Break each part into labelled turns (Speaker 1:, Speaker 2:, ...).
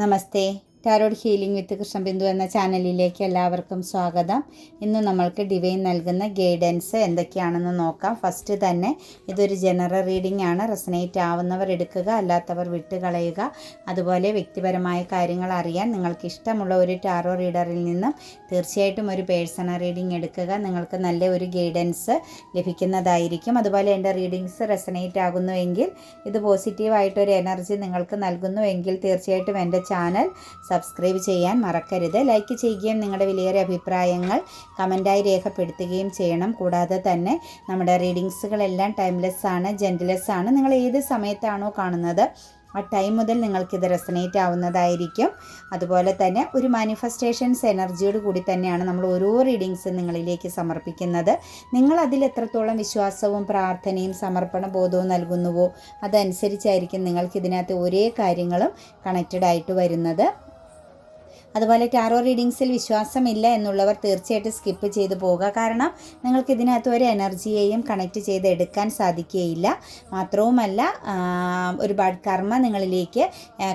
Speaker 1: नमस्ते। Tarot healing വിത്ത് കൃഷ്ണബിന്ദു എന്ന ചാനലിലേക്ക് എല്ലാവർക്കും സ്വാഗതം. ഇന്ന് നമ്മൾക്ക് ഡിവൈൻ നൽകുന്ന ഗൈഡൻസ് എന്തൊക്കെയാണെന്ന് നോക്കാം. ഫസ്റ്റ് തന്നെ ഇതൊരു ജനറൽ റീഡിംഗ് ആണ്. റെസനേറ്റ് ആവുന്നവർ എടുക്കുക അല്ലാത്തവർ വിട്ടുകളയുക. അതുപോലെ വ്യക്തിപരമായ കാര്യങ്ങൾ അറിയാൻ നിങ്ങൾക്ക് ഇഷ്ടമുള്ള ഒരു ടാറോ റീഡറിൽ നിന്നും തീർച്ചയായിട്ടും ഒരു പേഴ്സണൽ റീഡിംഗ് എടുക്കുക. നിങ്ങൾക്ക് നല്ല ഒരു ഗൈഡൻസ് ലഭിക്കുന്നതായിരിക്കും. അതുപോലെ എന്റെ റീഡിങ്സ് റെസനേറ്റ് ആകുന്നുവെങ്കിൽ ഇത് പോസിറ്റീവായിട്ടൊരു എനർജി നിങ്ങൾക്ക് നൽകുന്നുവെങ്കിൽ തീർച്ചയായിട്ടും എന്റെ ചാനൽ സബ്സ്ക്രൈബ് ചെയ്യാൻ മറക്കരുത്. ലൈക്ക് ചെയ്യുകയും നിങ്ങളുടെ വിലയേറിയ അഭിപ്രായങ്ങൾ കമന്റായി രേഖപ്പെടുത്തുകയും ചെയ്യണം. കൂടാതെ തന്നെ നമ്മുടെ റീഡിങ്സുകളെല്ലാം ടൈംലെസ് ആണ് ജെന്റ്ലെസ് ആണ്. നിങ്ങൾ ഏത് സമയത്താണോ കാണുന്നത് ആ ടൈം മുതൽ നിങ്ങൾക്കിത് റെസനേറ്റ് ആവുന്നതായിരിക്കും. അതുപോലെ തന്നെ ഒരു മാനിഫെസ്റ്റേഷൻസ് എനർജിയോട് കൂടി തന്നെയാണ് നമ്മൾ ഓരോ റീഡിങ്സും നിങ്ങളിലേക്ക് സമർപ്പിക്കുന്നത്. നിങ്ങൾ അതിൽ എത്രത്തോളം വിശ്വാസവും പ്രാർത്ഥനയും സമർപ്പണ ബോധവും നൽകുന്നുവോ അതനുസരിച്ചായിരിക്കും നിങ്ങൾക്ക് ഇതിനകത്ത് ഒരേ കാര്യങ്ങളും കണക്റ്റഡ് ആയിട്ട് വരുന്നത്. അതുപോലെ ടാറോ റീഡിങ്സിൽ വിശ്വാസമില്ല എന്നുള്ളവർ തീർച്ചയായിട്ടും സ്കിപ്പ് ചെയ്തു പോകുക കാരണം നിങ്ങൾക്ക് ഇതിനകത്ത് ഒരു എനർജിയെയും കണക്ട് ചെയ്ത് എടുക്കാൻ സാധിക്കുകയില്ല. മാത്രവുമല്ല ഒരുപാട് കർമ്മ നിങ്ങളിലേക്ക്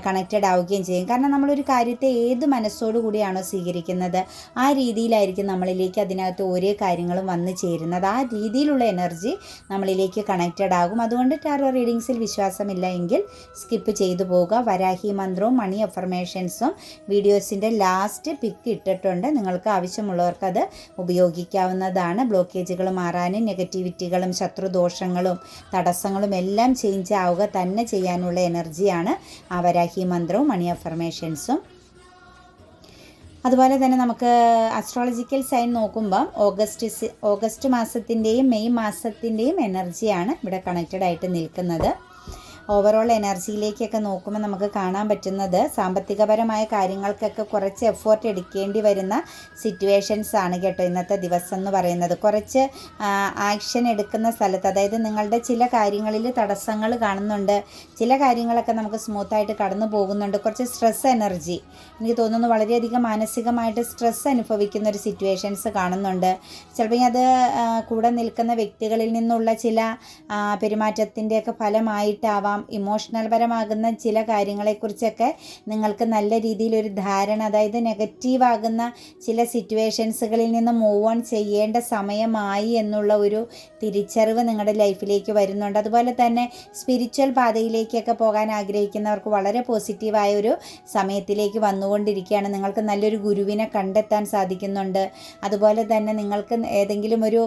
Speaker 1: കണക്റ്റഡ് ആവുകയും ചെയ്യും. കാരണം നമ്മളൊരു കാര്യത്തെ ഏത് മനസ്സോടു കൂടിയാണോ സ്വീകരിക്കുന്നത് ആ രീതിയിലായിരിക്കും നമ്മളിലേക്ക് അതിനകത്ത് ഓരോ കാര്യങ്ങളും വന്നു ചേരുന്നത്. ആ രീതിയിലുള്ള എനർജി നമ്മളിലേക്ക് കണക്റ്റഡ് ആകും. അതുകൊണ്ട് ടാറോ റീഡിങ്സിൽ വിശ്വാസമില്ല എങ്കിൽ സ്കിപ്പ് ചെയ്തു പോവുക. വരാഹി മന്ത്രവും മണി അഫർമേഷൻസും വീഡിയോസിന്റെ ഇതിന്റെ ലാസ്റ്റ് പിക്ക് ഇട്ടിട്ടുണ്ട്. നിങ്ങൾക്ക് ആവശ്യമുള്ളവർക്ക് അത് ഉപയോഗിക്കാവുന്നതാണ്. ബ്ലോക്കേജുകൾ മാറാനും നെഗറ്റിവിറ്റികളും ശത്രുദോഷങ്ങളും തടസ്സങ്ങളും എല്ലാം ചേഞ്ച് ആവുക തന്നെ ചെയ്യാനുള്ള എനർജിയാണ് ആ വരാഹി മന്ത്രവും മണി അഫർമേഷൻസും അതുപോലെ തന്നെ നമുക്ക് അസ്ട്രോളജിക്കൽ സൈൻ നോക്കുമ്പം ഓഗസ്റ്റ് ഓഗസ്റ്റ് മാസത്തിന്റെയും മെയ് മാസത്തിന്റെയും എനർജിയാണ് ഇവിടെ കണക്റ്റഡ് ആയിട്ട് നിൽക്കുന്നത്. ഓവറോൾ എനർജിയിലേക്കൊക്കെ നോക്കുമ്പോൾ നമുക്ക് കാണാൻ പറ്റുന്നത് സാമ്പത്തികപരമായ കാര്യങ്ങൾക്കൊക്കെ കുറച്ച് എഫേർട്ട് എടുക്കേണ്ടി വരുന്ന സിറ്റുവേഷൻസ് ആണ് കേട്ടോ ഇന്നത്തെ ദിവസം എന്ന് പറയുന്നത്. കുറച്ച് ആക്ഷൻ എടുക്കുന്ന സ്ഥലത്ത് അതായത് നിങ്ങളുടെ ചില കാര്യങ്ങളിൽ തടസ്സങ്ങൾ കാണുന്നുണ്ട്. ചില കാര്യങ്ങളൊക്കെ നമുക്ക് സ്മൂത്തായിട്ട് കടന്നു പോകുന്നുണ്ട്. കുറച്ച് സ്ട്രെസ് എനർജി എനിക്ക് തോന്നുന്നു വളരെയധികം മാനസികമായിട്ട് സ്ട്രെസ് അനുഭവിക്കുന്ന ഒരു സിറ്റുവേഷൻസ് കാണുന്നുണ്ട്. ചിലപ്പോൾ അത് കൂടെ നിൽക്കുന്ന വ്യക്തികളിൽ നിന്നുള്ള ചില പെരുമാറ്റത്തിന്റെയൊക്കെ ഫലമായിട്ടാവാം ഇമോഷണൽ പരമാകുന്ന ചില കാര്യങ്ങളെക്കുറിച്ചൊക്കെ നിങ്ങൾക്ക് നല്ല രീതിയിലൊരു ധാരണ അതായത് നെഗറ്റീവ് ആകുന്ന ചില സിറ്റുവേഷൻസുകളിൽ നിന്ന് മൂവ് ഓൺ ചെയ്യേണ്ട സമയമായി എന്നുള്ള ഒരു തിരിച്ചറിവ് നിങ്ങളുടെ ലൈഫിലേക്ക് വരുന്നുണ്ട്. അതുപോലെ തന്നെ സ്പിരിച്വൽ പാതയിലേക്കൊക്കെ പോകാൻ ആഗ്രഹിക്കുന്നവർക്ക് വളരെ പോസിറ്റീവായ ഒരു സമയത്തിലേക്ക് വന്നുകൊണ്ടിരിക്കുകയാണ്. നിങ്ങൾക്ക് നല്ലൊരു ഗുരുവിനെ കണ്ടെത്താൻ സാധിക്കുന്നുണ്ട്. അതുപോലെ തന്നെ നിങ്ങൾക്ക് ഏതെങ്കിലും ഒരു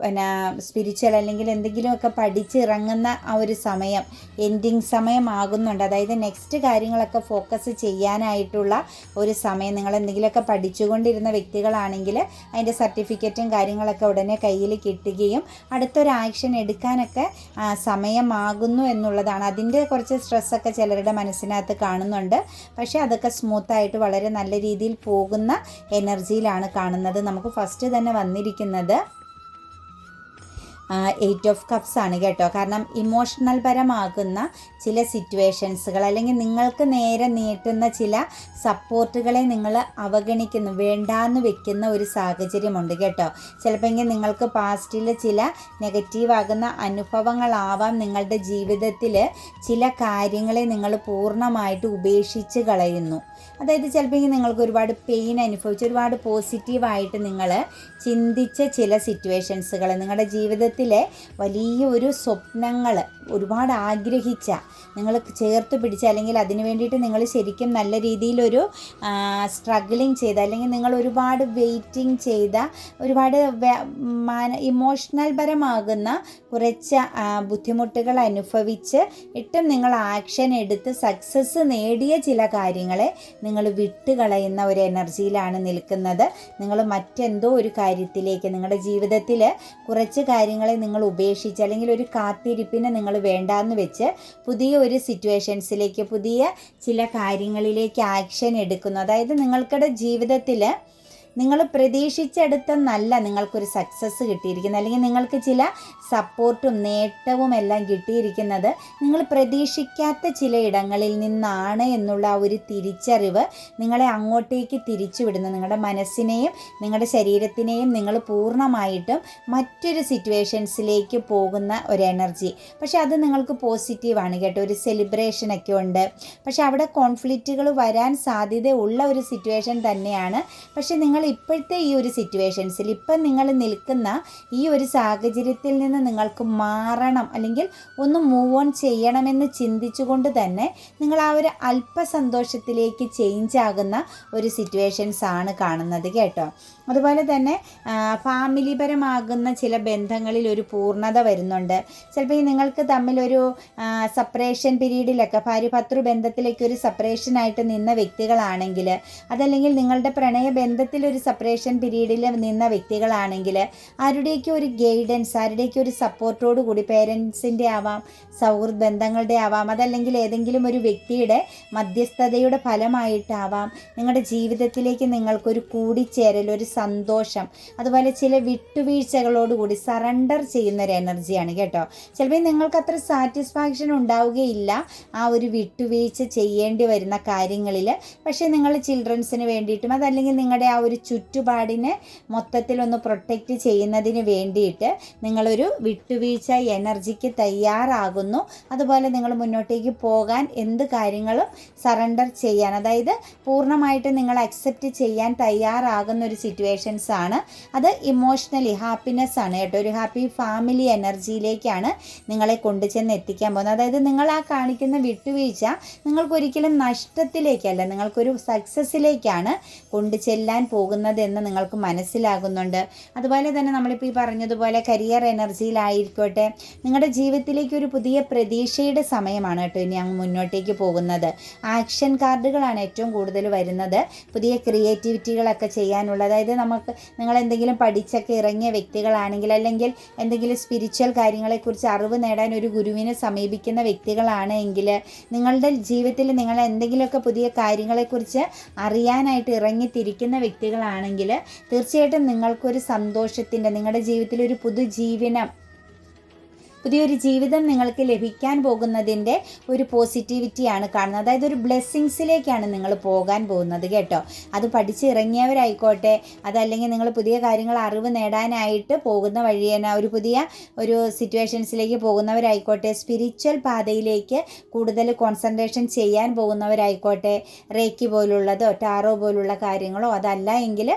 Speaker 1: പിന്നെ സ്പിരിച്വൽ അല്ലെങ്കിൽ എന്തെങ്കിലുമൊക്കെ പഠിച്ചിറങ്ങുന്ന ആ ഒരു സമയം എൻഡിങ് സമയമാകുന്നുണ്ട്. അതായത് നെക്സ്റ്റ് കാര്യങ്ങളൊക്കെ ഫോക്കസ് ചെയ്യാനായിട്ടുള്ള ഒരു സമയം. നിങ്ങൾ എന്തെങ്കിലുമൊക്കെ പഠിച്ചുകൊണ്ടിരുന്ന വ്യക്തികളാണെങ്കിൽ അതിന്റെ സർട്ടിഫിക്കറ്റും കാര്യങ്ങളൊക്കെ ഉടനെ കയ്യിൽ കിട്ടുകയും അടുത്തൊരു ആക്ഷൻ എടുക്കാനൊക്കെ സമയമാകുന്നു എന്നുള്ളതാണ്. അതിന്റെ കുറച്ച് സ്ട്രെസ്സൊക്കെ ചിലരുടെ മനസ്സിനകത്ത് കാണുന്നുണ്ട്. പക്ഷേ അതൊക്കെ സ്മൂത്തായിട്ട് വളരെ നല്ല രീതിയിൽ പോകുന്ന എനർജിയിലാണ് കാണുന്നത്. നമുക്ക് ഫസ്റ്റ് തന്നെ വന്നിരിക്കുന്നത് എയ്റ്റ് ഓഫ് കപ്സ് ആണ് കേട്ടോ. കാരണം ഇമോഷണൽ പരമാകുന്ന ചില സിറ്റുവേഷൻസുകൾ അല്ലെങ്കിൽ നിങ്ങൾക്ക് നേരെ നീട്ടുന്ന ചില സപ്പോർട്ടുകളെ നിങ്ങൾ അവഗണിക്കുന്നു വേണ്ടാന്ന് വെക്കുന്ന ഒരു സാഹചര്യമുണ്ട് കേട്ടോ. ചിലപ്പോൾ നിങ്ങൾക്ക് പാസ്റ്റിൽ ചില നെഗറ്റീവാകുന്ന അനുഭവങ്ങളാവാം നിങ്ങളുടെ ജീവിതത്തിൽ ചില കാര്യങ്ങളെ നിങ്ങൾ പൂർണമായിട്ട് ഉപേക്ഷിച്ച് കളയുന്നു. അതായത് ചിലപ്പോൾ നിങ്ങൾക്ക് ഒരുപാട് പെയിൻ അനുഭവിച്ച് ഒരുപാട് പോസിറ്റീവായിട്ട് നിങ്ങൾ ചിന്തിച്ച ചില സിറ്റുവേഷൻസുകൾ നിങ്ങളുടെ ജീവിതത്തിലെ വലിയ ഒരു സ്വപ്നങ്ങൾ ഒരുപാട് ആഗ്രഹിച്ച നിങ്ങൾ ചേർത്ത് പിടിച്ച അല്ലെങ്കിൽ അതിനു വേണ്ടിയിട്ട് നിങ്ങൾ ശരിക്കും നല്ല രീതിയിലൊരു സ്ട്രഗ്ലിങ് ചെയ്ത അല്ലെങ്കിൽ നിങ്ങൾ ഒരുപാട് വെയിറ്റിംഗ് ചെയ്ത ഒരുപാട് ഇമോഷണൽ പരമാകുന്ന കുറച്ച് ബുദ്ധിമുട്ടുകൾ അനുഭവിച്ച് ഇട്ടും നിങ്ങൾ ആക്ഷൻ എടുത്ത് സക്സസ് നേടിയ ചില കാര്യങ്ങളെ നിങ്ങൾ വിട്ടുകളയുന്ന ഒരു എനർജിയിലാണ് നിൽക്കുന്നത്. നിങ്ങൾ മറ്റെന്തോ ഒരു കാര്യത്തിലേക്ക് നിങ്ങളുടെ ജീവിതത്തിൽ കുറച്ച് കാര്യങ്ങളെ നിങ്ങൾ ഉപേക്ഷിച്ച് അല്ലെങ്കിൽ ഒരു കാത്തിരിപ്പിനെ നിങ്ങൾ വേണ്ടാന്ന് വെച്ച് പുതിയ ഒരു സിറ്റുവേഷൻസിലേക്ക് പുതിയ ചില കാര്യങ്ങളിലേക്ക് ആക്ഷൻ എടുക്കുന്നു. അതായത് നിങ്ങൾക്കുടെ ജീവിതത്തിൽ നിങ്ങൾ പ്രതീക്ഷിച്ചെടുത്ത നല്ല നിങ്ങൾക്കൊരു സക്സസ് കിട്ടിയിരിക്കുന്നത് അല്ലെങ്കിൽ നിങ്ങൾക്ക് ചില സപ്പോർട്ടും നേട്ടവും എല്ലാം കിട്ടിയിരിക്കുന്നത് നിങ്ങൾ പ്രതീക്ഷിക്കാത്ത ചില ഇടങ്ങളിൽ നിന്നാണ് എന്നുള്ള ആ ഒരു തിരിച്ചറിവ് നിങ്ങളെ അങ്ങോട്ടേക്ക് തിരിച്ചുവിടുന്നു നിങ്ങളുടെ മനസ്സിനെയും നിങ്ങളുടെ ശരീരത്തിനെയും നിങ്ങൾ പൂർണമായിട്ടും മറ്റൊരു സിറ്റുവേഷൻസിലേക്ക് പോകുന്ന ഒരു എനർജി പക്ഷെ അത് നിങ്ങൾക്ക് പോസിറ്റീവാണ് കേട്ടോ. ഒരു സെലിബ്രേഷനൊക്കെ ഉണ്ട്. പക്ഷെ അവിടെ കോൺഫ്ലിക്റ്റുകൾ വരാൻ സാധ്യത ഉള്ള ഒരു സിറ്റുവേഷൻ തന്നെയാണ്. പക്ഷെ നിങ്ങൾ ഇപ്പോഴത്തെ ഈ ഒരു സിറ്റുവേഷൻസിൽ ഇപ്പം നിങ്ങൾ നിൽക്കുന്ന ഈ ഒരു സാഹചര്യത്തിൽ നിന്ന് നിങ്ങൾക്ക് മാറണം അല്ലെങ്കിൽ ഒന്ന് മൂവ് ഓൺ ചെയ്യണമെന്ന് ചിന്തിച്ചുകൊണ്ട് തന്നെ നിങ്ങൾ ആ ഒരു അല്പസന്തോഷത്തിലേക്ക് ചേഞ്ച് ആകുന്ന ഒരു സിറ്റുവേഷൻസ് ആണ് കാണുന്നത് കേട്ടോ. അതുപോലെ തന്നെ ഫാമിലിപരമാകുന്ന ചില ബന്ധങ്ങളിൽ ഒരു പൂർണത വരുന്നുണ്ട്. ചിലപ്പോൾ നിങ്ങൾക്ക് തമ്മിലൊരു സെപ്പറേഷൻ പീരീഡിലൊക്കെ ഭാര്യ ഭർത്തൃ ബന്ധത്തിലേക്ക് ഒരു സെപ്പറേഷനായിട്ട് നിന്ന വ്യക്തികളാണെങ്കിൽ അതല്ലെങ്കിൽ നിങ്ങളുടെ പ്രണയ ബന്ധത്തിൽ ഒരു സെപ്പറേഷൻ പീരീഡിൽ നിന്ന വ്യക്തികളാണെങ്കിൽ ആരുടെയൊക്കെ ഒരു ഗൈഡൻസ് ആരുടെയൊക്കെ ഒരു സപ്പോർട്ടോടു കൂടി പേരൻസിന്റെ ആവാം സൗഹൃദ ബന്ധങ്ങളുടെ ആവാം അതല്ലെങ്കിൽ ഏതെങ്കിലും ഒരു വ്യക്തിയുടെ മധ്യസ്ഥതയുടെ ഫലമായിട്ടാവാം നിങ്ങളുടെ ജീവിതത്തിലേക്ക് നിങ്ങൾക്കൊരു കൂടിച്ചേരൽ ഒരു സന്തോഷം അതുപോലെ ചില വിട്ടുവീഴ്ചകളോടുകൂടി സറണ്ടർ ചെയ്യുന്ന ഒരു എനർജിയാണ് കേട്ടോ. ചിലപ്പോൾ നിങ്ങൾക്ക് അത്ര സാറ്റിസ്ഫാക്ഷൻ ഉണ്ടാവുകയില്ല ആ ഒരു വിട്ടുവീഴ്ച ചെയ്യേണ്ടി വരുന്ന കാര്യങ്ങളിൽ പക്ഷേ നിങ്ങൾ ചിൽഡ്രൻസിന് വേണ്ടിയിട്ടും അതല്ലെങ്കിൽ നിങ്ങളുടെ ആ ഒരു ചുറ്റുപാടിനെ മൊത്തത്തിൽ ഒന്ന് പ്രൊട്ടക്റ്റ് ചെയ്യുന്നതിന് വേണ്ടിയിട്ട് നിങ്ങളൊരു വിട്ടുവീഴ്ച എനർജിക്ക് തയ്യാറാകുന്നു. അതുപോലെ നിങ്ങൾ മുന്നോട്ടേക്ക് പോകാൻ എന്ത് കാര്യങ്ങളും സറണ്ടർ ചെയ്യാൻ അതായത് പൂർണമായിട്ട് നിങ്ങൾ അക്സെപ്റ്റ് ചെയ്യാൻ തയ്യാറാകുന്ന ഒരു സിറ്റുവേഷൻസ് ആണ്. അത് ഇമോഷണലി ഹാപ്പിനെസ് ആണ് കേട്ടോ. ഒരു ഹാപ്പി ഫാമിലി എനർജിയിലേക്കാണ് നിങ്ങളെ കൊണ്ടുചെന്ന് എത്തിക്കാൻ പോകുന്നത്. അതായത് നിങ്ങൾ ആ കാണിക്കുന്ന വിട്ടുവീഴ്ച നിങ്ങൾക്കൊരിക്കലും നഷ്ടത്തിലേക്കല്ല നിങ്ങൾക്കൊരു സക്സസ്സിലേക്കാണ് കൊണ്ടു ചെല്ലാൻ പോകുന്നത്. എന്ന് നിങ്ങൾക്ക് മനസ്സിലാകുന്നുണ്ട്. അതുപോലെ തന്നെ നമ്മളിപ്പോൾ ഈ പറഞ്ഞതുപോലെ കരിയർ എനർജിയിലായിരിക്കോട്ടെ നിങ്ങളുടെ ജീവിതത്തിലേക്ക് ഒരു പുതിയ പ്രതീക്ഷയുടെ സമയമാണ് കേട്ടോ ഇനി അങ്ങ് മുന്നോട്ടേക്ക് പോകുന്നത്. ആക്ഷൻ കാർഡുകളാണ് ഏറ്റവും കൂടുതൽ വരുന്നത്. പുതിയ ക്രിയേറ്റിവിറ്റികളൊക്കെ ചെയ്യാനുള്ള അതായത് നമുക്ക് നിങ്ങൾ എന്തെങ്കിലും പഠിച്ചൊക്കെ ഇറങ്ങിയ വ്യക്തികളാണെങ്കിൽ അല്ലെങ്കിൽ എന്തെങ്കിലും സ്പിരിച്വൽ കാര്യങ്ങളെക്കുറിച്ച് അറിവ് നേടാൻ ഒരു ഗുരുവിനെ സമീപിക്കുന്ന വ്യക്തികളാണ് എങ്കിൽ നിങ്ങളുടെ ജീവിതത്തിൽ നിങ്ങൾ എന്തെങ്കിലുമൊക്കെ പുതിയ കാര്യങ്ങളെക്കുറിച്ച് അറിയാനായിട്ട് ഇറങ്ങിത്തിരിക്കുന്ന വ്യക്തികളാണെങ്കിൽ തീർച്ചയായിട്ടും നിങ്ങൾക്കൊരു സന്തോഷത്തിന്റെ നിങ്ങളുടെ ജീവിതത്തിൽ ഒരു പുതുജീവനം പുതിയൊരു ജീവിതം നിങ്ങൾക്ക് ലഭിക്കാൻ പോകുന്നതിന്റെ ഒരു പോസിറ്റിവിറ്റിയാണ് കാണുന്നത്. അതായത് ഒരു ബ്ലെസ്സിങ്സിലേക്കാണ് നിങ്ങൾ പോകാൻ പോകുന്നത് കേട്ടോ. അത് പഠിച്ചിറങ്ങിയവരായിക്കോട്ടെ അതല്ലെങ്കിൽ നിങ്ങൾ പുതിയ കാര്യങ്ങൾ അറിവ് നേടാനായിട്ട് പോകുന്ന വഴി തന്നെ ഒരു പുതിയ ഒരു സിറ്റുവേഷൻസിലേക്ക് പോകുന്നവരായിക്കോട്ടെ സ്പിരിച്വൽ പാതയിലേക്ക് കൂടുതൽ കോൺസെൻട്രേഷൻ ചെയ്യാൻ പോകുന്നവരായിക്കോട്ടെ റേക്കി പോലുള്ളതോ ടാറോ പോലുള്ള കാര്യങ്ങളോ അതല്ല എങ്കിൽ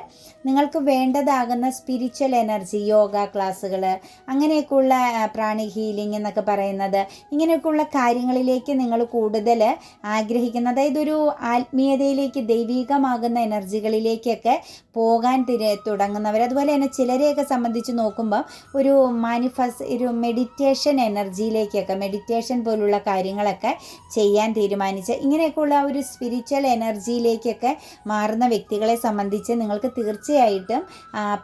Speaker 1: നിങ്ങൾക്ക് വേണ്ടതാകുന്ന സ്പിരിച്വൽ എനർജി യോഗ ക്ലാസ്സുകൾ അങ്ങനെയൊക്കെയുള്ള പ്രാണി ഹീലിംഗ് എന്നൊക്കെ പറയുന്നത്. ഇങ്ങനെയൊക്കെയുള്ള കാര്യങ്ങളിലേക്ക് നിങ്ങൾ കൂടുതൽ ആഗ്രഹിക്കുന്ന അതായത് ഒരു ആത്മീയതയിലേക്ക് ദൈവികമാകുന്ന എനർജികളിലേക്കൊക്കെ പോകാൻ തിര തുടങ്ങുന്നവർ. അതുപോലെ തന്നെ ചിലരെയൊക്കെ സംബന്ധിച്ച് നോക്കുമ്പോൾ ഒരു മാനിഫസ് ഒരു മെഡിറ്റേഷൻ എനർജിയിലേക്കൊക്കെ മെഡിറ്റേഷൻ പോലുള്ള കാര്യങ്ങളൊക്കെ ചെയ്യാൻ തീരുമാനിച്ച് ഇങ്ങനെയൊക്കെയുള്ള ഒരു സ്പിരിച്വൽ എനർജിയിലേക്കൊക്കെ മാറുന്ന വ്യക്തികളെ സംബന്ധിച്ച് നിങ്ങൾക്ക് തീർച്ചയായിട്ടും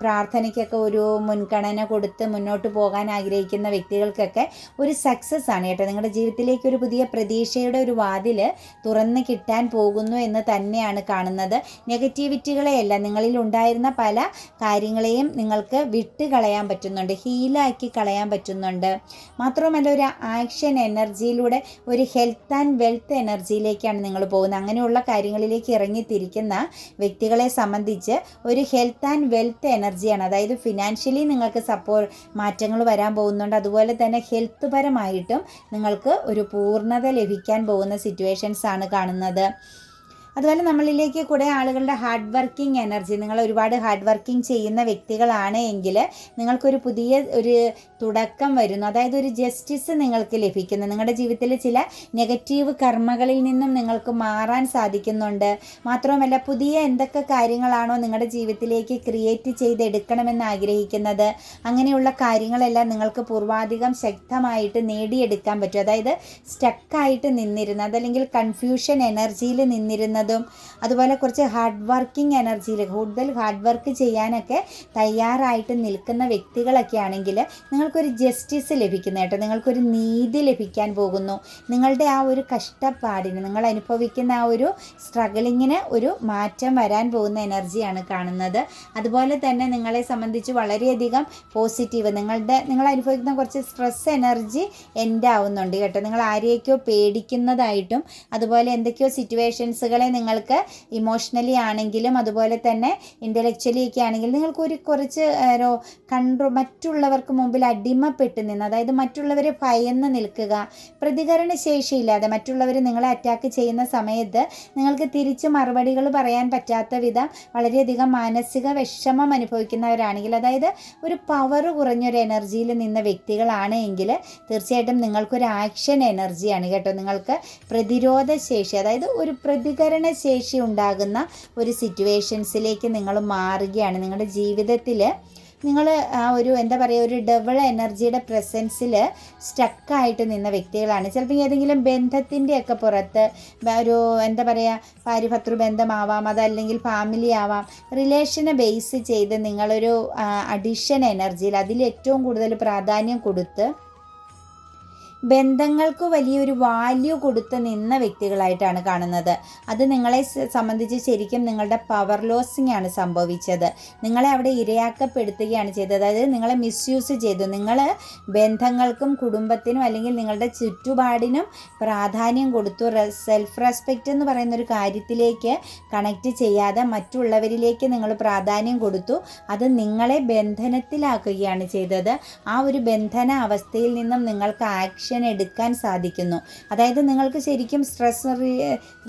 Speaker 1: പ്രാർത്ഥനയ്ക്കൊക്കെ ഒരു മുൻഗണന കൊടുത്ത് മുന്നോട്ട് പോകാൻ ആഗ്രഹിക്കുന്ന വ്യക്തികൾക്കൊക്കെ ഒരു സക്സസ് ആണ് കേട്ടോ. നിങ്ങളുടെ ജീവിതത്തിലേക്ക് ഒരു പുതിയ പ്രതീക്ഷയുടെ ഒരു വാതിൽ തുറന്ന് കിട്ടാൻ പോകുന്നു എന്ന് തന്നെയാണ് കാണുന്നത്. നെഗറ്റിവിറ്റികളെയല്ല നിങ്ങളിൽ ഉണ്ടായിരുന്ന പല കാര്യങ്ങളെയും നിങ്ങൾക്ക് വിട്ട് കളയാൻ പറ്റുന്നുണ്ട് ഹീലാക്കി കളയാൻ പറ്റുന്നുണ്ട്. മാത്രമല്ല ഒരു ആക്ഷൻ എനർജിയിലൂടെ ഒരു ഹെൽത്ത് ആൻഡ് വെൽത്ത് എനർജിയിലേക്കാണ് നിങ്ങൾ പോകുന്നത്. അങ്ങനെയുള്ള കാര്യങ്ങളിലേക്ക് ഇറങ്ങിത്തിരിക്കുന്ന വ്യക്തികളെ സംബന്ധിച്ച് ഒരു ഹെൽത്ത് ആൻഡ് വെൽത്ത് എനർജിയാണ് അതായത് ഫിനാൻഷ്യലി നിങ്ങൾക്ക് സപ്പോർട്ട് മാറ്റങ്ങൾ വരാൻ പോകുന്നുണ്ട്. അതുപോലെ തന്നെ ഹെൽത്ത് പരമായിട്ടും നിങ്ങൾക്ക് ഒരു പൂർണത ലഭിക്കാൻ പോകുന്ന സിറ്റുവേഷൻസ് ആണ് കാണുന്നത്. അതുപോലെ നമ്മളിലേക്ക് കൂടെ ആളുകളുടെ ഹാർഡ് വർക്കിംഗ് എനർജി നിങ്ങൾ ഒരുപാട് ഹാർഡ് വർക്കിംഗ് ചെയ്യുന്ന വ്യക്തികളാണ് എങ്കിൽ നിങ്ങൾക്കൊരു പുതിയ ഒരു തുടക്കം വരുന്നു. അതായത് ഒരു ജസ്റ്റിസ് നിങ്ങൾക്ക് ലഭിക്കുന്നു. നിങ്ങളുടെ ജീവിതത്തിൽ ചില നെഗറ്റീവ് കർമ്മകളിൽ നിന്നും നിങ്ങൾക്ക് മാറാൻ സാധിക്കുന്നുണ്ട്. മാത്രവുമല്ല പുതിയ എന്തൊക്കെ കാര്യങ്ങളാണോ നിങ്ങളുടെ ജീവിതത്തിലേക്ക് ക്രിയേറ്റ് ചെയ്തെടുക്കണമെന്ന് ആഗ്രഹിക്കുന്നത് അങ്ങനെയുള്ള കാര്യങ്ങളെല്ലാം നിങ്ങൾക്ക് പൂർവാധികം ശക്തമായിട്ട് നേടിയെടുക്കാൻ പറ്റും. അതായത് സ്റ്റക്കായിട്ട് നിന്നിരുന്നത് അതല്ലെങ്കിൽ കൺഫ്യൂഷൻ എനർജിയിൽ നിന്നിരുന്നത് ചെയ്യുന്നതും അതുപോലെ കുറച്ച് ഹാർഡ് വർക്കിംഗ് എനർജിയിൽ കൂടുതൽ ഹാർഡ് വർക്ക് ചെയ്യാനൊക്കെ തയ്യാറായിട്ട് നിൽക്കുന്ന വ്യക്തികളൊക്കെ ആണെങ്കിൽ നിങ്ങൾക്കൊരു ജസ്റ്റിസ് ലഭിക്കുന്ന കേട്ടോ. നിങ്ങൾക്കൊരു നീതി ലഭിക്കാൻ പോകുന്നു. നിങ്ങളുടെ ആ ഒരു കഷ്ടപ്പാടിന് നിങ്ങൾ അനുഭവിക്കുന്ന ആ ഒരു സ്ട്രഗിളിങ്ങിന് ഒരു മാറ്റം വരാൻ പോകുന്ന എനർജിയാണ് കാണുന്നത്. അതുപോലെ തന്നെ നിങ്ങളെ സംബന്ധിച്ച് വളരെയധികം പോസിറ്റീവ് നിങ്ങളുടെ നിങ്ങൾ അനുഭവിക്കുന്ന കുറച്ച് സ്ട്രെസ് എനർജി എൻഡ് ആവുന്നുണ്ട് കേട്ടോ. നിങ്ങൾ ആരെയൊക്കെയോ പേടിക്കുന്നതായിട്ടും അതുപോലെ എന്തൊക്കെയോ സിറ്റുവേഷൻസുകളെ നിങ്ങൾക്ക് ഇമോഷണലി ആണെങ്കിലും അതുപോലെ തന്നെ ഇന്റലക്ച്വലി ഒക്കെ ആണെങ്കിലും നിങ്ങൾക്ക് ഒരു കുറച്ച് ഓരോ കൺട്രോ മറ്റുള്ളവർക്ക് മുമ്പിൽ അടിമപ്പെട്ട് നിന്ന് അതായത് മറ്റുള്ളവരെ ഭയന്ന് നിൽക്കുക പ്രതികരണ ശേഷിയില്ലാതെ മറ്റുള്ളവർ നിങ്ങളെ അറ്റാക്ക് ചെയ്യുന്ന സമയത്ത് നിങ്ങൾക്ക് തിരിച്ച് മറുപടികൾ പറയാൻ പറ്റാത്ത വിധം വളരെയധികം മാനസിക വിഷമം അനുഭവിക്കുന്നവരാണെങ്കിൽ അതായത് ഒരു പവർ കുറഞ്ഞൊരു എനർജിയിൽ നിന്ന വ്യക്തികളാണ് എങ്കിൽ തീർച്ചയായിട്ടും നിങ്ങൾക്കൊരു ആക്ഷൻ എനർജിയാണ് കേട്ടോ. നിങ്ങൾക്ക് പ്രതിരോധ ശേഷി അതായത് ഒരു പ്രതികരണ ശേഷി ഉണ്ടാകുന്ന ഒരു സിറ്റുവേഷൻസിലേക്ക് നിങ്ങൾ മാറുകയാണ്. നിങ്ങളുടെ ജീവിതത്തിൽ നിങ്ങൾ ആ ഒരു എന്താ പറയുക ഒരു ഡബിൾ എനർജിയുടെ പ്രസൻസിൽ സ്റ്റക്കായിട്ട് നിന്ന വ്യക്തികളാണ്. ചിലപ്പോൾ ഏതെങ്കിലും ബന്ധത്തിന്റെയൊക്കെ പുറത്ത് ഒരു എന്താ പറയുക പാരിഭത്രു ബന്ധമാവാം അതല്ലെങ്കിൽ ഫാമിലി ആവാം. റിലേഷനെ ബേസ് ചെയ്ത് നിങ്ങളൊരു അഡിഷൻ എനർജിയിൽ അതിൽ ഏറ്റവും കൂടുതൽ പ്രാധാന്യം കൊടുത്ത് ബന്ധങ്ങൾക്ക് വലിയൊരു വാല്യൂ കൊടുത്ത് നിന്ന വ്യക്തികളായിട്ടാണ് കാണുന്നത്. അത് നിങ്ങളെ സംബന്ധിച്ച് ശരിക്കും നിങ്ങളുടെ പവർ ലോസിംഗ് ആണ് സംഭവിച്ചത്. നിങ്ങളെ അവിടെ ഇരയാക്കപ്പെടുത്തുകയാണ് ചെയ്തത്. അതായത് നിങ്ങളെ മിസ്യൂസ് ചെയ്തു. നിങ്ങൾ ബന്ധങ്ങൾക്കും കുടുംബത്തിനും അല്ലെങ്കിൽ നിങ്ങളുടെ ചുറ്റുപാടിനും പ്രാധാന്യം കൊടുത്തു. സെൽഫ് റെസ്പെക്റ്റ് എന്ന് പറയുന്ന ഒരു കാര്യത്തിലേക്ക് കണക്റ്റ് ചെയ്യാതെ മറ്റുള്ളവരിലേക്ക് നിങ്ങൾ പ്രാധാന്യം കൊടുത്തു. അത് നിങ്ങളെ ബന്ധനത്തിലാക്കുകയാണ് ചെയ്തത്. ആ ഒരു ബന്ധന അവസ്ഥയിൽ നിന്നും നിങ്ങൾക്ക് ആക്ഷൻ എടുക്കാൻ സാധിക്കുന്നു. അതായത് നിങ്ങൾക്ക് ശരിക്കും സ്ട്രെസ്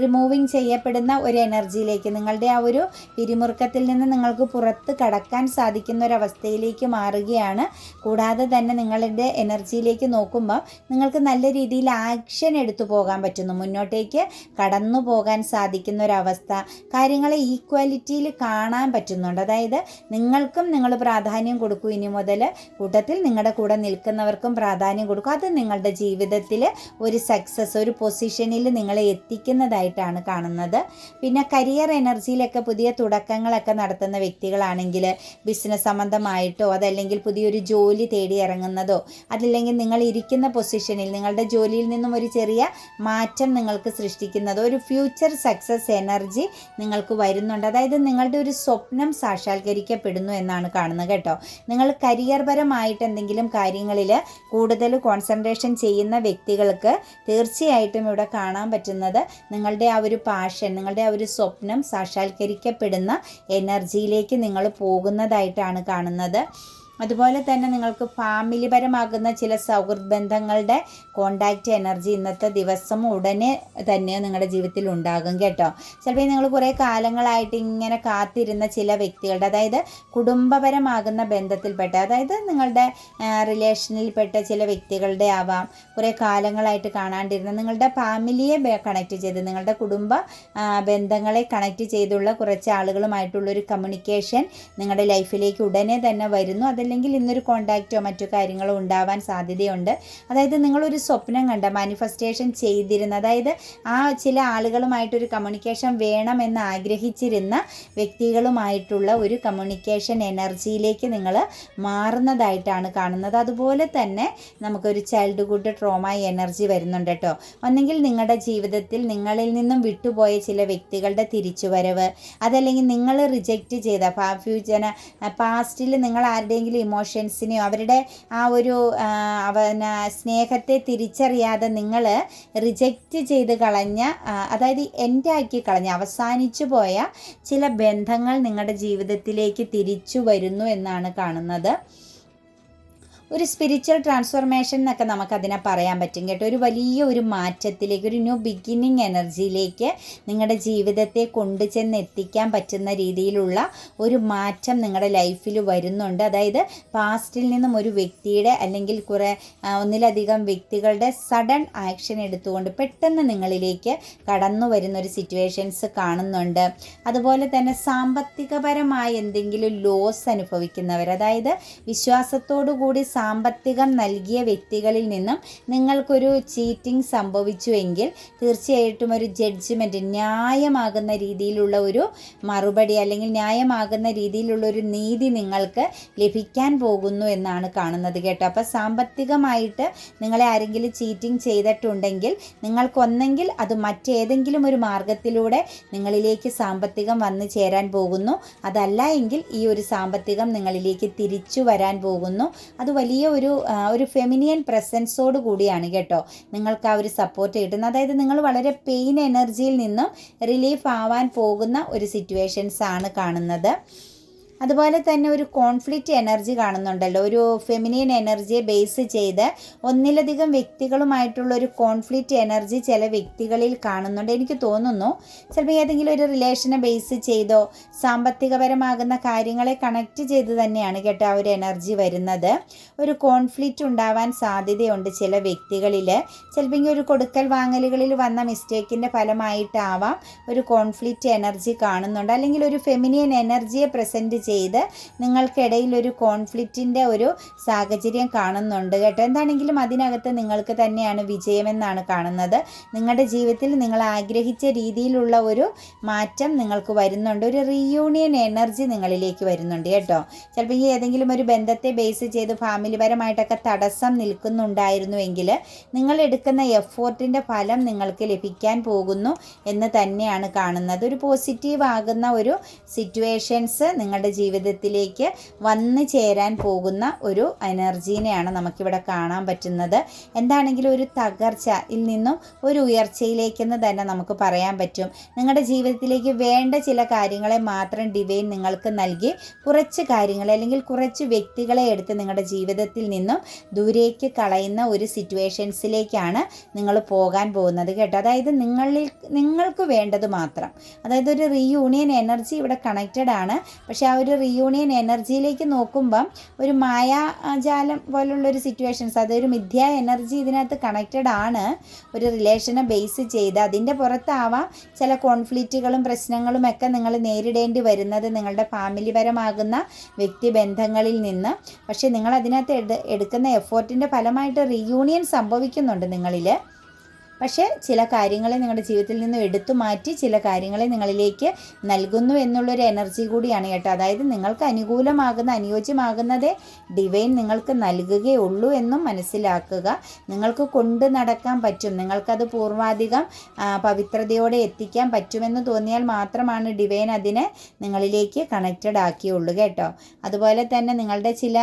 Speaker 1: റിമൂവിങ് ചെയ്യപ്പെടുന്ന ഒരു എനർജിയിലേക്ക് നിങ്ങളുടെ ആ ഒരു പിരിമുറുക്കത്തിൽ നിന്ന് നിങ്ങൾക്ക് പുറത്ത് കടക്കാൻ സാധിക്കുന്ന ഒരു അവസ്ഥയിലേക്ക് മാറുകയാണ്. കൂടാതെ തന്നെ നിങ്ങളുടെ എനർജിയിലേക്ക് നോക്കുമ്പോൾ നിങ്ങൾക്ക് നല്ല രീതിയിൽ ആക്ഷൻ എടുത്തു പോകാൻ പറ്റുന്നു. മുന്നോട്ടേക്ക് കടന്നു പോകാൻ സാധിക്കുന്ന ഒരവസ്ഥ കാര്യങ്ങളെ ഈക്വാലിറ്റിയിൽ കാണാൻ പറ്റുന്നുണ്ട്. അതായത് നിങ്ങൾക്കും നിങ്ങൾ പ്രാധാന്യം കൊടുക്കൂ. ഇനി മുതൽ കൂട്ടത്തിൽ നിങ്ങളുടെ കൂടെ നിൽക്കുന്നവർക്കും പ്രാധാന്യം കൊടുക്കും. അത് നിങ്ങളുടെ ജീവിതത്തിൽ ഒരു സക്സസ് ഒരു പൊസിഷനിൽ നിങ്ങളെ എത്തിക്കുന്നതായിട്ടാണ് കാണുന്നത്. പിന്നെ കരിയർ എനർജിയിലൊക്കെ പുതിയ തുടക്കങ്ങളൊക്കെ നടത്തുന്ന വ്യക്തികളാണെങ്കിൽ ബിസിനസ് സംബന്ധമായിട്ടോ അതല്ലെങ്കിൽ പുതിയൊരു ജോലി തേടി ഇറങ്ങുന്നതോ അതല്ലെങ്കിൽ നിങ്ങൾ ഇരിക്കുന്ന പൊസിഷനിൽ നിങ്ങളുടെ ജോലിയിൽ നിന്നും ഒരു ചെറിയ മാറ്റം നിങ്ങൾക്ക് സൃഷ്ടിക്കുന്നതോ ഒരു ഫ്യൂച്ചർ സക്സസ് എനർജി നിങ്ങൾക്ക് വരുന്നുണ്ട്. അതായത് നിങ്ങളുടെ ഒരു സ്വപ്നം സാക്ഷാത്കരിക്കപ്പെടുന്നു എന്നാണ് കാണുന്നത് കേട്ടോ. നിങ്ങൾ കരിയർപരമായിട്ട് എന്തെങ്കിലും കാര്യങ്ങളിൽ കൂടുതൽ കോൺസെൻട്രേഷൻ ചെയ്യുന്ന വ്യക്തികൾക്ക് തീർച്ചയായിട്ടും ഇവിടെ കാണാൻ പറ്റുന്നത് നിങ്ങളുടെ ആ ഒരു പാഷൻ നിങ്ങളുടെ ആ ഒരു സ്വപ്നം സാക്ഷാത്കരിക്കപ്പെടുന്ന എനർജിയിലേക്ക് നിങ്ങൾ പോകുന്നതായിട്ടാണ് കാണുന്നത്. അതുപോലെ തന്നെ നിങ്ങൾക്ക് ഫാമിലി പരമാകുന്ന ചില സൗഹൃദ ബന്ധങ്ങളുടെ കോണ്ടാക്റ്റ് എനർജി ഇന്നത്തെ ദിവസം ഉടനെ തന്നെ നിങ്ങളുടെ ജീവിതത്തിൽ ഉണ്ടാകും കേട്ടോ. ചിലപ്പോൾ നിങ്ങൾ കുറേ കാലങ്ങളായിട്ട് ഇങ്ങനെ കാത്തിരുന്ന ചില വ്യക്തികളുടെ അതായത് കുടുംബപരമാകുന്ന ബന്ധത്തിൽപ്പെട്ട അതായത് നിങ്ങളുടെ റിലേഷനിൽപ്പെട്ട ചില വ്യക്തികളുടെ ആവാം. കുറേ കാലങ്ങളായിട്ട് കാണാണ്ടിരുന്ന നിങ്ങളുടെ ഫാമിലിയെ കണക്ട് ചെയ്ത് നിങ്ങളുടെ കുടുംബ ബന്ധങ്ങളെ കണക്ട് ചെയ്തുള്ള കുറച്ച് ആളുകളുമായിട്ടുള്ളൊരു കമ്മ്യൂണിക്കേഷൻ നിങ്ങളുടെ ലൈഫിലേക്ക് ഉടനെ തന്നെ വരുന്നു. അതല്ലെങ്കിൽ ഇന്നൊരു കോണ്ടാക്റ്റോ മറ്റു കാര്യങ്ങളോ ഉണ്ടാവാൻ സാധ്യതയുണ്ട്. അതായത് നിങ്ങളൊരു സ്വപ്നം കണ്ട മാനിഫെസ്റ്റേഷൻ ചെയ്തിരുന്ന അതായത് ആ ചില ആളുകളുമായിട്ടൊരു കമ്മ്യൂണിക്കേഷൻ വേണമെന്ന് ആഗ്രഹിച്ചിരുന്ന വ്യക്തികളുമായിട്ടുള്ള ഒരു കമ്മ്യൂണിക്കേഷൻ എനർജിയിലേക്ക് നിങ്ങൾ മാറുന്നതായിട്ടാണ് കാണുന്നത്. അതുപോലെ തന്നെ നമുക്കൊരു ചൈൽഡ്ഹുഡ് ട്രോമ എനർജി വരുന്നുണ്ട് കേട്ടോ. ഒന്നെങ്കിൽ നിങ്ങളുടെ ജീവിതത്തിൽ നിങ്ങളിൽ നിന്നും വിട്ടുപോയ ചില വ്യക്തികളുടെ തിരിച്ചുവരവ് അതല്ലെങ്കിൽ നിങ്ങൾ റിജക്റ്റ് ചെയ്ത ഫ്യൂച്ചർ പാസ്റ്റിൽ നിങ്ങൾ ആരുടെയെങ്കിലും ഇമോഷൻസിനെയോ അവരുടെ ആ ഒരു സ്നേഹത്തെ തിരിച്ചറിയാതെ നിങ്ങൾ റിജക്റ്റ് ചെയ്ത് കളഞ്ഞ അതായത് എൻഡാക്കി കളഞ്ഞ അവസാനിച്ചു പോയ ചില ബന്ധങ്ങൾ നിങ്ങളുടെ ജീവിതത്തിലേക്ക് തിരിച്ചു വരുന്നു എന്നാണ് കാണുന്നത്. ഒരു സ്പിരിച്വൽ ട്രാൻസ്ഫോർമേഷൻ എന്നൊക്കെ നമുക്കതിനെ പറയാൻ പറ്റും കേട്ടോ. ഒരു വലിയ ഒരു മാറ്റത്തിലേക്ക് ഒരു ന്യൂ ബിഗിനിങ് എനർജിയിലേക്ക് നിങ്ങളുടെ ജീവിതത്തെ കൊണ്ടുചെന്ന് എത്തിക്കാൻ പറ്റുന്ന രീതിയിലുള്ള ഒരു മാറ്റം നിങ്ങളുടെ ലൈഫിൽ വരുന്നുണ്ട്. അതായത് പാസ്റ്റിൽ നിന്നും ഒരു വ്യക്തിയുടെ അല്ലെങ്കിൽ കുറേ ഒന്നിലധികം വ്യക്തികളുടെ സഡൻ ആക്ഷൻ എടുത്തുകൊണ്ട് പെട്ടെന്ന് നിങ്ങളിലേക്ക് കടന്നു വരുന്ന ഒരു സിറ്റുവേഷൻസ് കാണുന്നുണ്ട്. അതുപോലെ തന്നെ സാമ്പത്തികപരമായ എന്തെങ്കിലും ലോസ് അനുഭവിക്കുന്നവർ അതായത് വിശ്വാസത്തോടു കൂടി സാമ്പത്തികം നൽകിയ വ്യക്തികളിൽ നിന്നും നിങ്ങൾക്കൊരു ചീറ്റിംഗ് സംഭവിച്ചുവെങ്കിൽ തീർച്ചയായിട്ടും ഒരു ജഡ്ജ്മെന്റ് ന്യായമാകുന്ന രീതിയിലുള്ള ഒരു മറുപടി അല്ലെങ്കിൽ ന്യായമാകുന്ന രീതിയിലുള്ള ഒരു നീതി നിങ്ങൾക്ക് ലഭിക്കാൻ പോകുന്നു എന്നാണ് കാണുന്നത് കേട്ടോ. അപ്പോൾ സാമ്പത്തികമായിട്ട് നിങ്ങളെ ആരെങ്കിലും ചീറ്റിംഗ് ചെയ്തിട്ടുണ്ടെങ്കിൽ നിങ്ങൾക്കൊന്നെങ്കിൽ അത് മറ്റേതെങ്കിലും ഒരു മാർഗത്തിലൂടെ നിങ്ങളിലേക്ക് സാമ്പത്തികം വന്നു ചേരാൻ പോകുന്നു. അതല്ല എങ്കിൽ ഈ ഒരു സാമ്പത്തികം നിങ്ങളിലേക്ക് തിരിച്ചു വരാൻ പോകുന്നു. അത് വലിയ ഒരു ഒരു ഫെമിനിയൻ പ്രസൻസോട് കൂടിയാണ് കേട്ടോ നിങ്ങൾക്ക് ആ ഒരു സപ്പോർട്ട് കിട്ടുന്നത്. അതായത് നിങ്ങൾ വളരെ പെയിൻ എനർജിയിൽ നിന്നും റിലീഫ് ആവാൻ പോകുന്ന ഒരു സിറ്റുവേഷൻസ് ആണ് കാണുന്നത്. അതുപോലെ തന്നെ ഒരു കോൺഫ്ലിക്റ്റ് എനർജി കാണുന്നുണ്ടല്ലോ. ഒരു ഫെമിനിയൻ എനർജിയെ ബേസ് ചെയ്ത് ഒന്നിലധികം വ്യക്തികളുമായിട്ടുള്ള ഒരു കോൺഫ്ലിക്റ്റ് എനർജി ചില വ്യക്തികളിൽ കാണുന്നുണ്ട്. എനിക്ക് തോന്നുന്നു ചിലപ്പോൾ ഏതെങ്കിലും ഒരു റിലേഷനെ ബേസ് ചെയ്തോ സാമ്പത്തികപരമാകുന്ന കാര്യങ്ങളെ കണക്ട് ചെയ്ത് തന്നെയാണ് കേട്ടോ ആ ഒരു എനർജി വരുന്നത്. ഒരു കോൺഫ്ലിക്റ്റ് ഉണ്ടാവാൻ സാധ്യതയുണ്ട് ചില വ്യക്തികളിൽ ചിലപ്പോൾ ഒരു കൊടുക്കൽ വാങ്ങലുകളിൽ വന്ന മിസ്റ്റേക്കിന്റെ ഫലമായിട്ടാവാം ഒരു കോൺഫ്ലിക്റ്റ് എനർജി കാണുന്നുണ്ട്. അല്ലെങ്കിൽ ഒരു ഫെമിനിയൻ എനർജിയെ പ്രസന്റ് ചെയ്ത് നിങ്ങൾക്കിടയിൽ ഒരു കോൺഫ്ലിക്റ്റിന്റെ ഒരു സാഹചര്യം കാണുന്നുണ്ട് കേട്ടോ. എന്താണെങ്കിലും അതിനകത്ത് നിങ്ങൾക്ക് തന്നെയാണ് വിജയമെന്നാണ് കാണുന്നത്. നിങ്ങളുടെ ജീവിതത്തിൽ നിങ്ങൾ ആഗ്രഹിച്ച രീതിയിലുള്ള ഒരു മാറ്റം നിങ്ങൾക്ക് വരുന്നുണ്ട്. ഒരു റീയൂണിയൻ എനർജി നിങ്ങളിലേക്ക് വരുന്നുണ്ട് കേട്ടോ. ചിലപ്പോൾ ഈ ഏതെങ്കിലും ഒരു ബന്ധത്തെ ബേസ് ചെയ്ത് ഫാമിലി പരമായിട്ടൊക്കെ തടസ്സം നിൽക്കുന്നുണ്ടായിരുന്നുവെങ്കിൽ നിങ്ങൾ എടുക്കുന്ന എഫോർട്ടിന്റെ ഫലം നിങ്ങൾക്ക് ലഭിക്കാൻ പോകുന്നു എന്ന് തന്നെയാണ് കാണുന്നത്. ഒരു പോസിറ്റീവ് ആകുന്ന ഒരു സിറ്റുവേഷൻസ് നിങ്ങളുടെ ജീവിതത്തിലേക്ക് വന്നു ചേരാൻ പോകുന്ന ഒരു എനർജീനെയാണ് നമുക്കിവിടെ കാണാൻ പറ്റുന്നത്. എന്താണെങ്കിലും ഒരു തകർച്ചയിൽ നിന്നും ഒരു ഉയർച്ചയിലേക്കെന്ന് തന്നെ നമുക്ക് പറയാൻ പറ്റും. നിങ്ങളുടെ ജീവിതത്തിലേക്ക് വേണ്ട ചില കാര്യങ്ങളെ മാത്രം ഡിവൈൻ നിങ്ങൾക്ക് നൽകി കുറച്ച് കാര്യങ്ങളെ അല്ലെങ്കിൽ കുറച്ച് വ്യക്തികളെ എടുത്ത് നിങ്ങളുടെ ജീവിതത്തിൽ നിന്നും ദൂരേക്ക് കളയുന്ന ഒരു സിറ്റുവേഷൻസിലേക്കാണ് നിങ്ങൾ പോകാൻ പോകുന്നത് കേട്ടോ. അതായത് നിങ്ങളിൽ നിങ്ങൾക്ക് വേണ്ടത് മാത്രം. അതായത് ഒരു റീയൂണിയൻ എനർജി ഇവിടെ കണക്റ്റഡ് ആണ്. പക്ഷേ ആ ഒരു റീയൂണിയൻ എനർജിയിലേക്ക് നോക്കുമ്പം ഒരു മായാജാലം പോലുള്ള ഒരു സിറ്റുവേഷൻസ് അതൊരു മിഥ്യ എനർജി ഇതിനകത്ത് കണക്റ്റഡ് ആണ് ഒരു റിലേഷനെ ബേസ് ചെയ്ത്. അതിന്റെ പുറത്താവാം ചില കോൺഫ്ലിക്റ്റുകളും പ്രശ്നങ്ങളും ഒക്കെ നിങ്ങൾ നേരിടേണ്ടി വരുന്നത് നിങ്ങളുടെ ഫാമിലി പരമാകുന്ന വ്യക്തിബന്ധങ്ങളിൽ നിന്ന്. പക്ഷേ നിങ്ങൾ അതിനകത്ത് എടുക്കുന്ന എഫോർട്ടിന്റെ ഫലമായിട്ട് റിയൂണിയൻ സംഭവിക്കുന്നുണ്ട് നിങ്ങളിൽ. പക്ഷേ ചില കാര്യങ്ങളെ നിങ്ങളുടെ ജീവിതത്തിൽ നിന്ന് എടുത്തു മാറ്റി ചില കാര്യങ്ങളെ നിങ്ങളിലേക്ക് നൽകുന്നു എന്നുള്ളൊരു എനർജി കൂടിയാണ് കേട്ടോ. അതായത് നിങ്ങൾക്ക് അനുകൂലമാകുന്ന അനുയോജ്യമാകുന്നതേ ഡിവൈൻ നിങ്ങൾക്ക് നൽകുകയുള്ളൂ എന്നും മനസ്സിലാക്കുക. നിങ്ങൾക്ക് കൊണ്ട് നടക്കാൻ പറ്റും. നിങ്ങൾക്കത് പൂർവാധികം പവിത്രതയോടെ എത്തിക്കാൻ പറ്റുമെന്ന് തോന്നിയാൽ മാത്രമാണ് ഡിവൈൻ അതിനെ നിങ്ങളിലേക്ക് കണക്റ്റഡ് ആക്കിയുള്ളൂ കേട്ടോ. അതുപോലെ തന്നെ നിങ്ങളുടെ ചില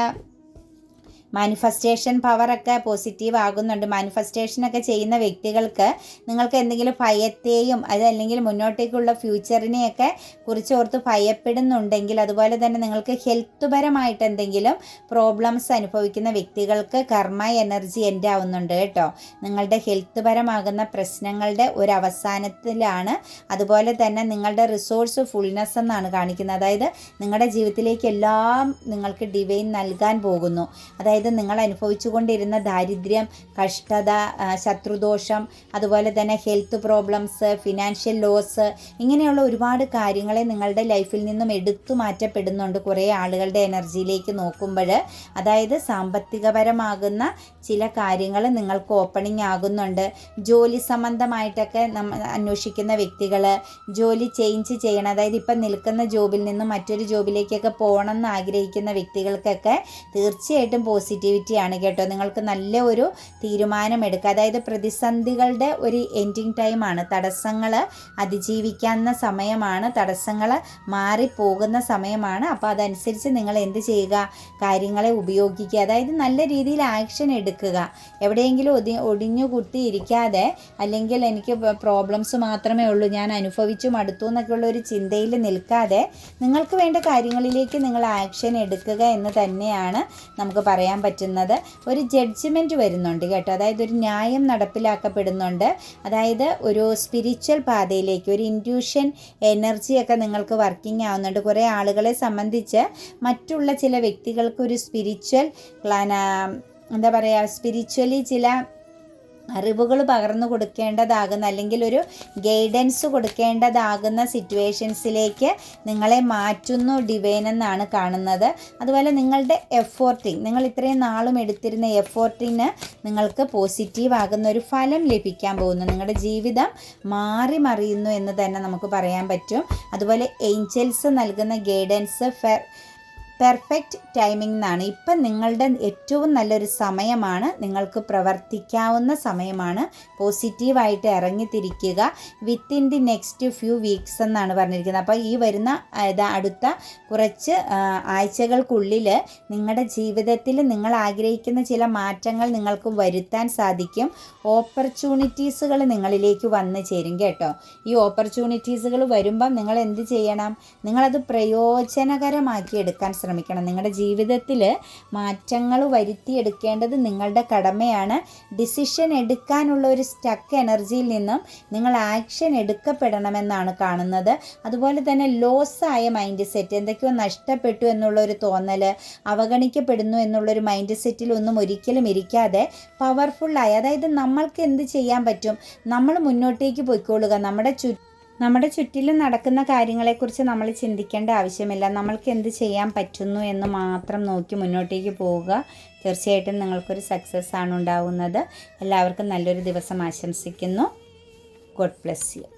Speaker 1: മാനിഫെസ്റ്റേഷൻ പവറൊക്കെ പോസിറ്റീവ് ആകുന്നുണ്ട്. മാനിഫെസ്റ്റേഷനൊക്കെ ചെയ്യുന്ന വ്യക്തികൾക്ക് നിങ്ങൾക്ക് എന്തെങ്കിലും ഭയത്തെയും അതല്ലെങ്കിൽ മുന്നോട്ടേക്കുള്ള ഫ്യൂച്ചറിനെയൊക്കെ കുറിച്ചോർത്ത് ഭയപ്പെടുന്നുണ്ടെങ്കിൽ അതുപോലെ തന്നെ നിങ്ങൾക്ക് ഹെൽത്ത് പരമായിട്ട് എന്തെങ്കിലും പ്രോബ്ലംസ് അനുഭവിക്കുന്ന വ്യക്തികൾക്ക് കർമ്മ എനർജി എന്റെ ആവുന്നുണ്ട് കേട്ടോ. നിങ്ങളുടെ ഹെൽത്ത് പരമാകുന്ന പ്രശ്നങ്ങളുടെ ഒരു അവസാനത്തിലാണ്. അതുപോലെ തന്നെ നിങ്ങളുടെ റിസോഴ്സ് ഫുൾനെസ് എന്നാണ് കാണിക്കുന്നത്. അതായത് നിങ്ങളുടെ ജീവിതത്തിലേക്ക് എല്ലാം നിങ്ങൾക്ക് ഡിവൈൻ നൽകാൻ പോകുന്നു. അതായത് അതായത് നിങ്ങൾ അനുഭവിച്ചു കൊണ്ടിരുന്ന ദാരിദ്ര്യം കഷ്ടത ശത്രുദോഷം അതുപോലെ തന്നെ ഹെൽത്ത് പ്രോബ്ലംസ് ഫിനാൻഷ്യൽ ലോസ് ഇങ്ങനെയുള്ള ഒരുപാട് കാര്യങ്ങളെ നിങ്ങളുടെ ലൈഫിൽ നിന്നും എടുത്തു മാറ്റപ്പെടുന്നുണ്ട് കുറേ ആളുകളുടെ എനർജിയിലേക്ക് നോക്കുമ്പോൾ. അതായത് സാമ്പത്തികപരമാകുന്ന ചില കാര്യങ്ങൾ നിങ്ങൾക്ക് ഓപ്പണിംഗ് ആകുന്നുണ്ട്. ജോലി സംബന്ധമായിട്ടൊക്കെ നമ്മൾ അന്വേഷിക്കുന്ന വ്യക്തികൾ ജോലി ചേഞ്ച് ചെയ്യണം അതായത് ഇപ്പം നിൽക്കുന്ന ജോബിൽ നിന്നും മറ്റൊരു ജോബിലേക്കൊക്കെ പോകണം എന്ന് ആഗ്രഹിക്കുന്ന വ്യക്തികൾക്കൊക്കെ തീർച്ചയായിട്ടും പോസിറ്റീവ് പോസിറ്റിവിറ്റിയാണ് കേട്ടോ. നിങ്ങൾക്ക് നല്ല ഒരു തീരുമാനമെടുക്കുക. അതായത് പ്രതിസന്ധികളുടെ ഒരു എൻഡിങ് ടൈമാണ് തടസ്സങ്ങൾ അതിജീവിക്കാവുന്ന സമയമാണ്. തടസ്സങ്ങൾ മാറിപ്പോകുന്ന സമയമാണ്. അപ്പോൾ അതനുസരിച്ച് നിങ്ങൾ എന്ത് ചെയ്യുക? കാര്യങ്ങളെ ഉപയോഗിക്കുക. അതായത് നല്ല രീതിയിൽ ആക്ഷൻ എടുക്കുക. എവിടെയെങ്കിലും ഒതി ഒടിഞ്ഞു കുത്തി ഇരിക്കാതെ അല്ലെങ്കിൽ എനിക്ക് പ്രോബ്ലംസ് മാത്രമേ ഉള്ളൂ ഞാൻ അനുഭവിച്ചു മടുത്തു എന്നൊക്കെയുള്ള ഒരു ചിന്തയിൽ നിൽക്കാതെ നിങ്ങൾക്ക് വേണ്ട കാര്യങ്ങളിലേക്ക് നിങ്ങൾ ആക്ഷൻ എടുക്കുക എന്ന് തന്നെയാണ് നമുക്ക് പറയാൻ പറ്റുന്നത്. ഒരു ജഡ്ജ്മെന്റ് വരുന്നുണ്ട് കേട്ടോ. അതായത് ഒരു ന്യായം നടപ്പിലാക്കപ്പെടുന്നുണ്ട്. അതായത് ഒരു സ്പിരിച്വൽ പാതയിലേക്ക് ഒരു ഇന്റ്യൂഷൻ എനർജിയൊക്കെ നിങ്ങൾക്ക് വർക്കിംഗ് ആവുന്നുണ്ട്. കുറേ ആളുകളെ സംബന്ധിച്ച് മറ്റുള്ള ചില വ്യക്തികൾക്ക് ഒരു സ്പിരിച്വൽ എന്താ പറയുക സ്പിരിച്വലി ചില അറിവുകൾ പകർന്നു കൊടുക്കേണ്ടതാകുന്ന അല്ലെങ്കിൽ ഒരു ഗൈഡൻസ് കൊടുക്കേണ്ടതാകുന്ന സിറ്റുവേഷൻസിലേക്ക് നിങ്ങളെ മാറ്റുന്നു ഡിവൈൻ എന്നാണ് കാണുന്നത്. അതുപോലെ നിങ്ങളുടെ എഫോർട്ടിങ് നിങ്ങൾ ഇത്രയും നാളും എടുത്തിരുന്ന എഫോർട്ടിന് നിങ്ങൾക്ക് പോസിറ്റീവ് ആകുന്ന ഒരു ഫലം ലഭിക്കാൻ പോകുന്നു. നിങ്ങളുടെ ജീവിതം മാറി മറിയുന്നു എന്ന് തന്നെ നമുക്ക് പറയാൻ പറ്റും. അതുപോലെ ഏഞ്ചൽസ് നൽകുന്ന ഗൈഡൻസ് ഫെർ പെർഫെക്റ്റ് ടൈമിംഗ് എന്നാണ്. ഇപ്പം നിങ്ങളുടെ ഏറ്റവും നല്ലൊരു സമയമാണ്. നിങ്ങൾക്ക് പ്രവർത്തിക്കാവുന്ന സമയമാണ്. പോസിറ്റീവായിട്ട് ഇറങ്ങിത്തിരിക്കുക. Within the next few weeks എന്നാണ് പറഞ്ഞിരിക്കുന്നത്. അപ്പോൾ ഈ വരുന്ന അടുത്ത കുറച്ച് ആഴ്ചകൾക്കുള്ളിൽ നിങ്ങളുടെ ജീവിതത്തിൽ നിങ്ങൾ ആഗ്രഹിക്കുന്ന ചില മാറ്റങ്ങൾ നിങ്ങൾക്ക് വരുത്താൻ സാധിക്കും. ഓപ്പർച്യൂണിറ്റീസുകൾ നിങ്ങളിലേക്ക് വന്നു ചേരും കേട്ടോ. ഈ ഓപ്പർച്യൂണിറ്റീസുകൾ വരുമ്പം നിങ്ങൾ എന്ത് ചെയ്യണം? നിങ്ങളത് പ്രയോജനകരമാക്കി എടുക്കാൻ ശ്രമിക്കണം. നിങ്ങളുടെ ജീവിതത്തിൽ മാറ്റങ്ങൾ വരുത്തിയെടുക്കേണ്ടത് നിങ്ങളുടെ കടമയാണ്. ഡിസിഷൻ എടുക്കാനുള്ള ഒരു സ്റ്റക്ക് എനർജിയിൽ നിന്നും നിങ്ങൾ ആക്ഷൻ എടുക്കപ്പെടണമെന്നാണ് കാണുന്നത്. അതുപോലെ തന്നെ ലോസ് ആയ മൈൻഡ് സെറ്റ് എന്തൊക്കെയോ നഷ്ടപ്പെട്ടു എന്നുള്ളൊരു തോന്നൽ അവഗണിക്കപ്പെടുന്നു എന്നുള്ളൊരു മൈൻഡ് സെറ്റിൽ ഒന്നും ഒരിക്കലും ഇരിക്കാതെ പവർഫുള്ളായി അതായത് നമ്മൾക്ക് എന്ത് ചെയ്യാൻ പറ്റും? നമ്മൾ മുന്നോട്ടേക്ക് പോയിക്കൊള്ളുക. നമ്മുടെ ചു നമ്മുടെ ചുറ്റിലും നടക്കുന്ന കാര്യങ്ങളെക്കുറിച്ച് നമ്മൾ ചിന്തിക്കേണ്ട ആവശ്യമില്ല. നമ്മൾക്ക് എന്ത് ചെയ്യാൻ പറ്റുന്നു എന്ന് മാത്രം നോക്കി മുന്നോട്ടേക്ക് പോവുക. തീർച്ചയായിട്ടും നിങ്ങൾക്കൊരു സക്സസ് ആണ് ഉണ്ടാവുന്നത്. എല്ലാവർക്കും നല്ലൊരു ദിവസം ആശംസിക്കുന്നു. God bless you